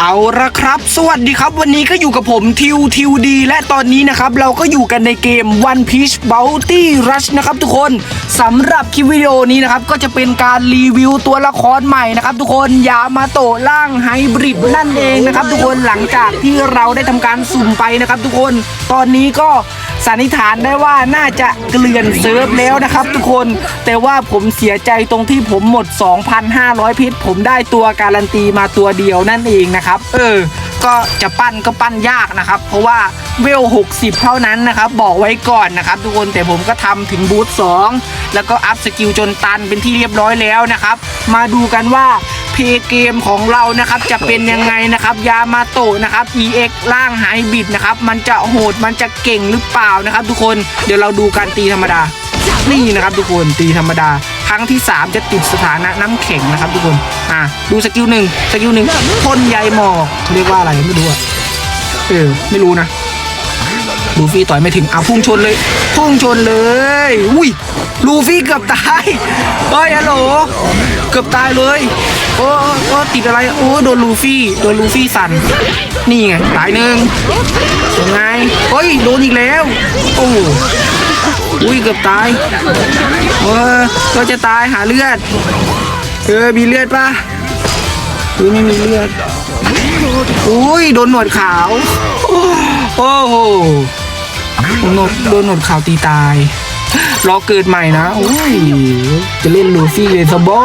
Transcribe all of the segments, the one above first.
เอาละครับ สวัสดีครับ วันนี้ก็อยู่กับผมทิวทิวดี และตอนนี้นะครับ เราก็อยู่กันในเกม One Piece Bounty Rush นะครับทุกคนสำหรับคลิปวิดีโอนี้นะครับ ก็จะเป็นการรีวิวตัวละครใหม่นะครับ ทุกคนยามาโตะล่างไฮบริดนั่นเองนะครับ ทุกคนหลังจากที่เราได้ทำการสุ่มไปนะครับ ทุกคนตอนนี้ก็ สันนิษฐานได้ว่าน่าจะเกลื่อนเซิร์ฟแล้วนะครับทุกคนแต่ว่าผมเสียใจตรงที่ผมหมด 2,500 พิษ ผมได้ตัวการันตีมาตัวเดียวนั่นเองนะครับ เออ ก็จะปั้นก็ปั้นยากนะครับ เพราะว่าเวล 60 เท่านั้นนะครับ บอกไว้ก่อนนะครับ ทุกคนแต่ผมก็ทำถึงบูธ2แล้วก็อัพสกิลจนตันเป็นที่เรียบร้อยแล้วนะครับ มาดูกันว่า เพย์เกมของเรานะครับจะเป็นยังไงนะครับยามาโตะนะครับ EX ร่างไฮบิดนะครับมันจะโหดมันจะเก่งหรือเปล่านะครับ ทุกคนเดี๋ยวเราดูการตีธรรมดานี่นะครับ ทุกคนตีธรรมดา ครั้งที่ 3 จะติดสถานะน้ำแข็งนะครับ ทุกคนอะดูสกิลหนึ่งสกิลหนึ่งพ่นใยหมอกเขาเรียกว่าอะไรไม่รู้อะเออไม่รู้นะลูฟี่ต่อยไม่ถึงเอาพุ่งชนเลยพุ่งชนเลย อุ้ยลูฟี่เกือบตายเฮ้ยฮัลโหลเกือบตายเลย โอ้โอ้ติดอะไร โอ้โดนลูฟี่ โดนลูฟี่สั่น นี่ไงตายหนึ่งยังไงเฮ้ย โดนอีกแล้ว โอ้อุ้ยเกือบตายเออก็จะตายหาเลือด เออ มีเลือดปะอุ้ยไม่มีเลือด อุ้ย โดนหนวดขาว โอ้โหโดนโดนหนวดขาวตีตาย รอเกิดใหม่นะโอ้ยจะเล่นลูฟี่เลยซะบอ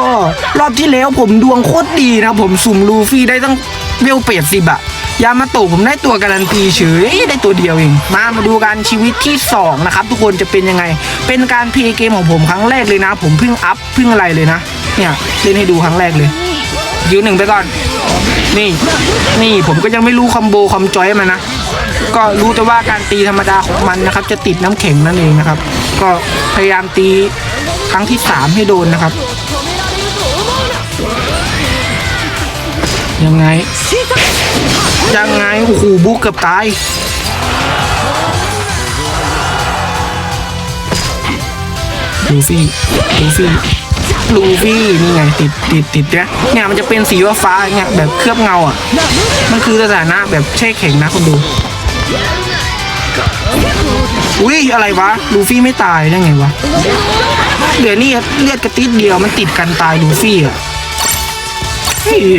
รอบที่แล้วผมดวงโคตรดีนะ ผมสุ่มลูฟี่ได้ตั้งเวลเป็ดสิบอะยามาโตผมได้ตัวการันตีเฉยได้ตัวเดียวเอง มามาดูกันชีวิตที่ 2 นะครับ ทุกคนจะเป็นยังไง เป็นการเพลย์เกมของผมครั้งแรกเลยนะ ผมเพิ่งอัพเพิ่งอะไรเลยนะ เนี่ยเล่นให้ดูครั้งแรกเลยยิวหนึ่งไปก่อน นี่ นี่ผมก็ยังไม่รู้คอมโบคอมจอยมันนะ ก็รู้แต่ว่าการตีธรรมดาของมันนะครับ จะติดน้ำแข็งนั่นเองนะครับ ก็พยายามตีครั้งที่สามให้โดนนะครับ ยังไง ยังไงโอ้โหบุกเกือบตายลูฟี่ลูฟี่ลูฟี่นี่ไงติดติดติดเนี่ยเนี่ยมันจะเป็นสีฟ้าเนี่ยแบบเคลือบเงาอะ มันคือสถานะแบบแช่แข็งนะคุณดู อุ้ยอะไรวะ ลูฟี่ไม่ตายได้ไงวะ เดี๋ยวนี่เลือดกระติดเดียวมันติดกันตายลูฟี่อะ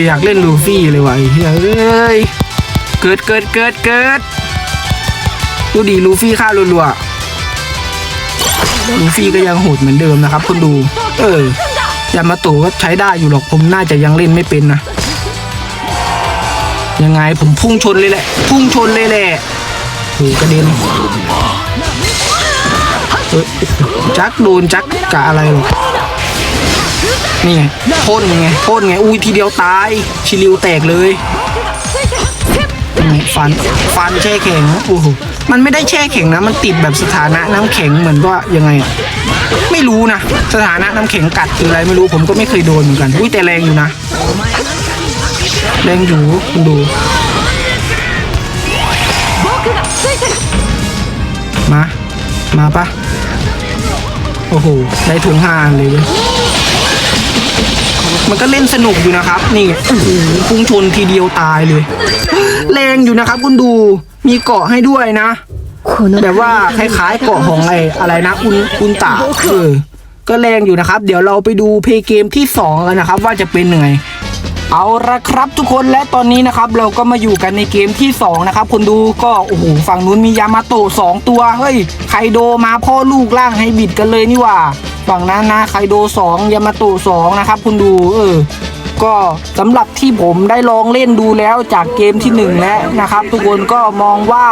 อยากเล่นลูฟี่เลยวะเฮ้ยเกิดเกิดเกิดเกิดดูดีลูฟี่ฆ่ารัวๆลูฟี่ก็ยังโหดเหมือนเดิมนะครับคุณดู เออยามาโตะก็ใช้ได้อยู่หรอกผมน่าจะยังเล่นไม่เป็นนะ ยังไงผมพุ่งชนเลยแหละ พุ่งชนเลยแหละโอ้กระเด็นจักโดนจักกะอะไรหรอกนี่ไงพ่นไงพ่นไง อุ้ยทีเดียวตาย ชิลิวแตกเลยฟันฟันแช่แข็งโอ้โหมันไม่ได้แช่แข็งนะ มันติดแบบสถานะน้ำแข็งเหมือนว่ายังไงอะไม่รู้นะ สถานะน้ำแข็งกัดหรืออะไรไม่รู้ผมก็ไม่เคยโดนเหมือนกัน อุ้ยแต่แรงอยู่นะ แรงอยู่คุณดู มา มาปะโอ้โห ได้ถุงห่านเลย มันก็เล่นสนุกอยู่นะครับ นี่โอ้โหพุ่งชนทีเดียวตายเลย แรงอยู่นะครับ คุณดู มีเกาะให้ด้วยนะ แบบว่าคล้ายๆเกาะของไอ้อะไรนะอุนอุนตาเออก็แรงอยู่นะครับ เดี๋ยวเราไปดูเพลย์เกมที่2กันนะครับ ว่าจะเป็นยังไง เอาละครับทุกคนและตอนนี้นะครับเราก็มาอยู่กันในเกมที่2นะครับคนดูก็โอ้โหฝั่งนู้นมียามาโตะสองตัวเฮ้ยไคโดมาพ่อลูกล่างให้บิดกันเลยนี่ว่าฝั่งนั้นนะไคโด2ยามาโตะ2นะครับคุณดูเออก็สำหรับที่ผมได้ลองเล่นดูแล้วจากเกมที่ 1 แล้วนะครับ ทุกคนก็มองว่า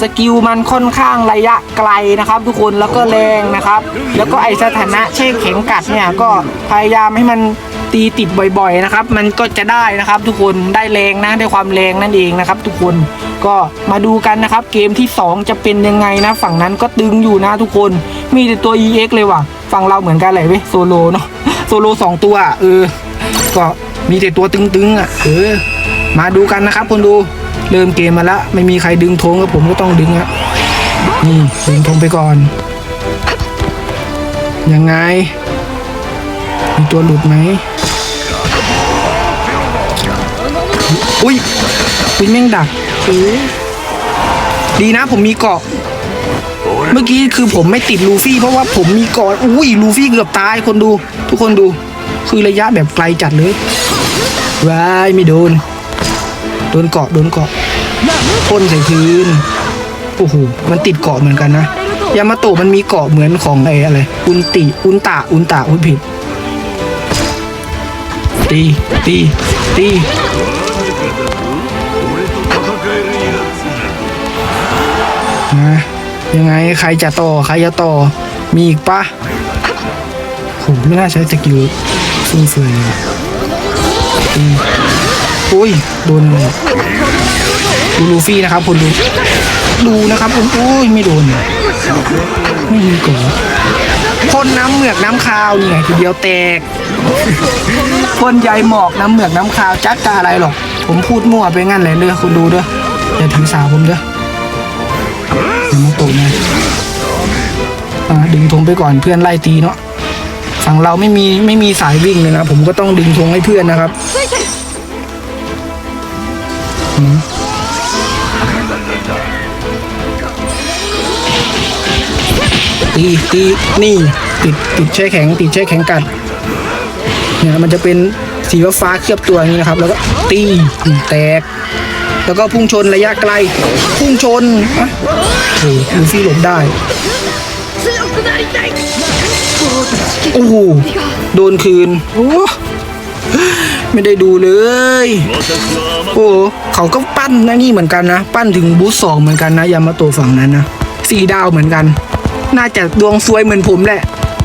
สกิลมันค่อนข้างระยะไกลนะครับ ทุกคนแล้วก็แรงนะครับ แล้วก็ไอสถานะเช่แข็งกัดเนี่ยก็พยายามให้มัน ตีติดบ่อยๆนะครับ มันก็จะได้นะครับ ทุกคนได้แรงนะได้ความแรงนั่นเองนะครับ ทุกคนก็มาดูกันนะครับ เกมที่ 2 จะเป็นยังไงนะ ฝั่งนั้นก็ตึงอยู่นะทุกคนมีแต่ตัว EX เลยว่ะฝั่งเราเหมือนกันเลยเว้ยโซโลเนาะโซโลสองตัวเออก็มีแต่ตัวตึงๆอะเออมาดูกันนะครับคนดูเริ่มเกมมาแล้วไม่มีใครดึงธงก็ผมก็ต้องดึงอะนี่ดึงธงไปก่อน ยังไง มีตัวหลุดไหม อุ้ยอุ้ยแม่งดักเออดีนะผมมีเกาะ เมื่อกี้คือผมไม่ติดลูฟี่ เพราะว่าผมมีเกาะอุ้ยลูฟี่เกือบตายคนดู ทุกคนดู คือระยะแบบไกลจัดเลยว้ายไม่โดน โดนเกาะโดนเกาะพ่นใส่พื้นโอ้โหมันติดเกาะเหมือนกันนะยามาโตะมันมีเกาะเหมือนของไอ้อะไรอุนติอุนตะอุนตะอุ้ยผิดตีตีตี นะยังไงใครจะต่อใครจะต่อมีอีกปะผมไม่น่าใช้สกิลฟุ่มเฟือยเลยอุ้ยโดนดูลูฟี่นะครับคนดูดูนะครับผมอุ้ยไม่โดนไม่มีก่อนพ่นน้ำเหมือกน้ำคาวนี่ไงทีเดียวแตกพ่นใยหมอกน้ำเหมือกน้ำคาวจักกะอะไรหรอก ผมพูดมั่วไปงั้นเลยเด้อคุณดูเด้ออย่าถือสาผมเด้อ อย่ามาตกนะดึงธงไปก่อนเพื่อนไล่ตีเนาะฝั่งเราไม่มีไม่มีสายวิ่งเลยนะผมก็ต้องดึงธงให้เพื่อนนะครับตีตีนี่ ติดติดแช่แข็ง ติดแช่แข็งกัดเนี่ยมันจะเป็นสีฟ้าเคลือบตัวนี้นะครับ แล้วก็ตีแตก แล้วก็พุ่งชนระยะไกล พุ่งชนอะ หลูฟี่หลบได้ โอ้โหโดนคืน โอ้ไม่ได้ดูเลย โอ้เขาก็ปั้นนะนี่เหมือนกันนะ ปั้นถึงบูธสองเหมือนกันนะยามาโตฝั่งนั้นนะสี่ดาวเหมือนกัน น่าจะดวงซวยเหมือนผมแหละ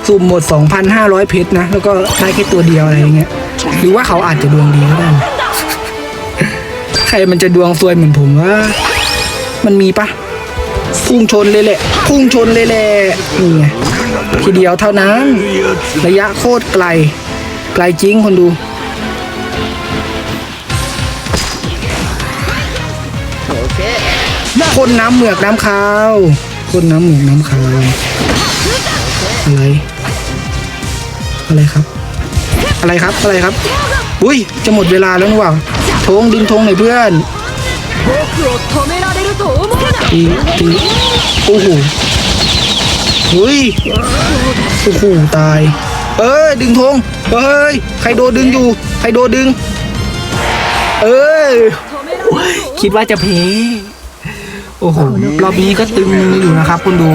สุ่มหมด 2,500 เพชรนะ แล้วก็ได้แค่ตัวเดียวอะไรเงี้ย หรือว่าเขาอาจจะดวงดีก็ได้ ใครมันจะดวงซวยเหมือนผมว่า มันมีปะ พุ่งชนเลยแหละ พุ่งชนเลยแหละนี่ไงทีเดียวเท่านั้น ระยะโคตรไกล ไกลจริงคนดูคนน้ำเหมือกน้ำคาวคนน้ำเหมือกน้ำคาวอะไร อะไรครับ อะไรครับอะไรครับ อุ้ยจะหมดเวลาแล้วนี่หว่าธงดึงธงหน่อยเพื่อน ตีตีโอ้โหเฮ้ยโอ้โหตาย เอ้ยดึงธงเอ้ยใครโดนดึงอยู่ใครโดนดึง เอ้ยคิดว่าจะเพโอ้โหรอบนี้ก็ตึงอยู่นะครับคุณดู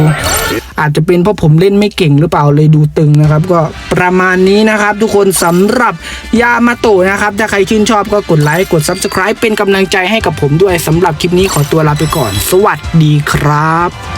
อาจจะเป็นเพราะผมเล่นไม่เก่งหรือเปล่าเลยดูตึงนะครับ ก็ประมาณนี้นะครับ ทุกคนสำหรับยามาโตะนะครับถ้าใครชื่นชอบก็กดไลค์กด Subscribe เป็นกำลังใจให้กับผมด้วยสำหรับคลิปนี้ขอตัวลาไปก่อน สวัสดีครับ